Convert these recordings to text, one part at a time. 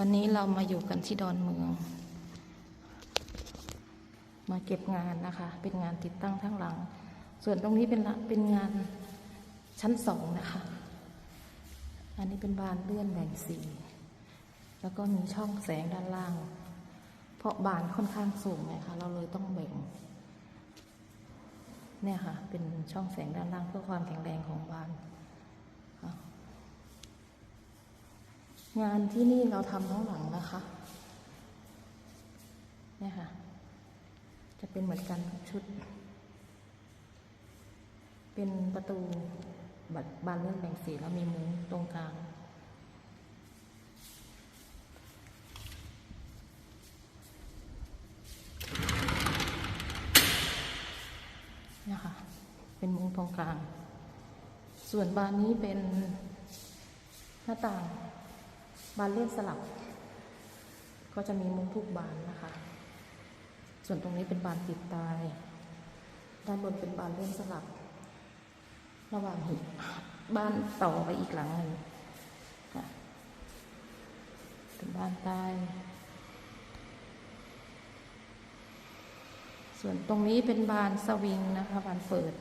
วันนี้เรามาอยู่กันที่ดอนเมือง มาเก็บงานนะคะ เป็นงานติดตั้งทั้งหลัง ส่วนตรงนี้เป็นละเป็นงานชั้นสองนะคะ อันนี้เป็นบานเลื่อนแบ่งสี แล้วก็มีช่องแสงด้านล่าง เพราะบานค่อนข้างสูงไงคะ เราเลยต้องแบ่ง เนี่ยค่ะ เป็นช่องแสงด้านล่างเพื่อความแข็งแรงของบาน งานที่นี่เราทำทั้งหลังนะคะเนี่ยค่ะ จะเป็นเหมือนกันชุด เป็นประตูบัดบานเลื่อนแบ่งสีแล้วมีมุ้งตรงกลาง นะคะ เป็นมุ้งตรงกลาง ส่วนบานนี้เป็นหน้าต่าง บานเลื่อนสลับ ก็จะมีมุ้งทุกบานนะคะ ส่วนตรงนี้เป็นบานปิดตาย ด้านบนเป็นบานเลื่อนสลับ ระหว่างหิบ้านต่อไปอีกหลังหนึ่งค่ะเป็นบ้านใต้ส่วนตรงนี้เป็นบานสวิงนะคะ บานเปิด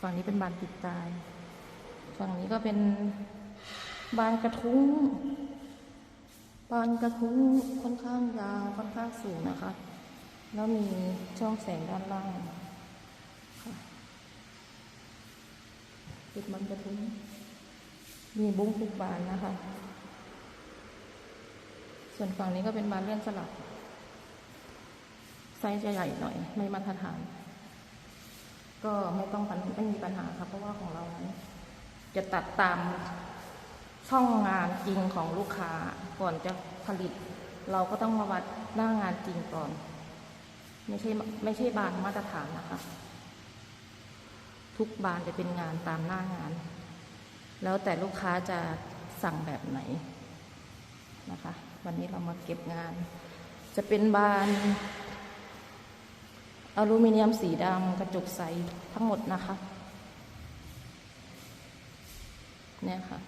ฝั่งนี้เป็นบานปิดตาย ฝั่งนี้ก็เป็น บานกระทุ้ง บานกระทุ้งค่อนข้างยาวค่อนข้างสูงนะคะ แล้วมีช่องแสงด้านล่างค่ะปิดบานกระทุ้ง มีบุ้งทุกบานนะคะ ส่วนฝั่งนี้ก็เป็นบานเลื่อนสลับ ไซส์จะใหญ่หน่อย ไม่มาตรฐาน ก็ไม่ต้องปัญไม่มีปัญหาครับเพราะว่าของเรานั้นจะตัดตาม ช่องงานจริงของลูกค้าก่อนจะผลิต เราก็ต้องมาวัดหน้างานจริงก่อน ไม่ใช่ไม่ใช่บานมาตรฐานนะคะ ทุกบานจะเป็นงานตามหน้างาน แล้วแต่ลูกค้าจะสั่งแบบไหนนะคะ วันนี้เรามาเก็บงาน จะเป็นบานอลูมิเนียมสีดำกระจกใสทั้งหมดนะคะ เนี่ยค่ะ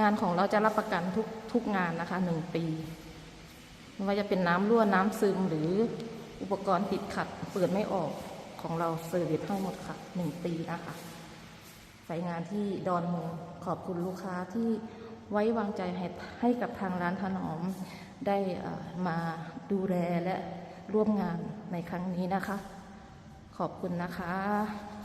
งานของเราจะรับประกันทุกทุกงานนะคะหนึ่งปีไม่ว่าจะเป็นน้ำรั่วน้ำซึมหรืออุปกรณ์ติดขัด เปิดไม่ออกของเราเซอร์วิสให้หมดค่ะหนึ่งปีนะคะสายงานที่ดอนเมืองขอบคุณลูกค้าที่ไว้วางใจให้ให้กับทางร้านถนอมได้อ่อมาดูแลและร่วมงานในครั้งนี้นะคะ ขอบคุณนะคะ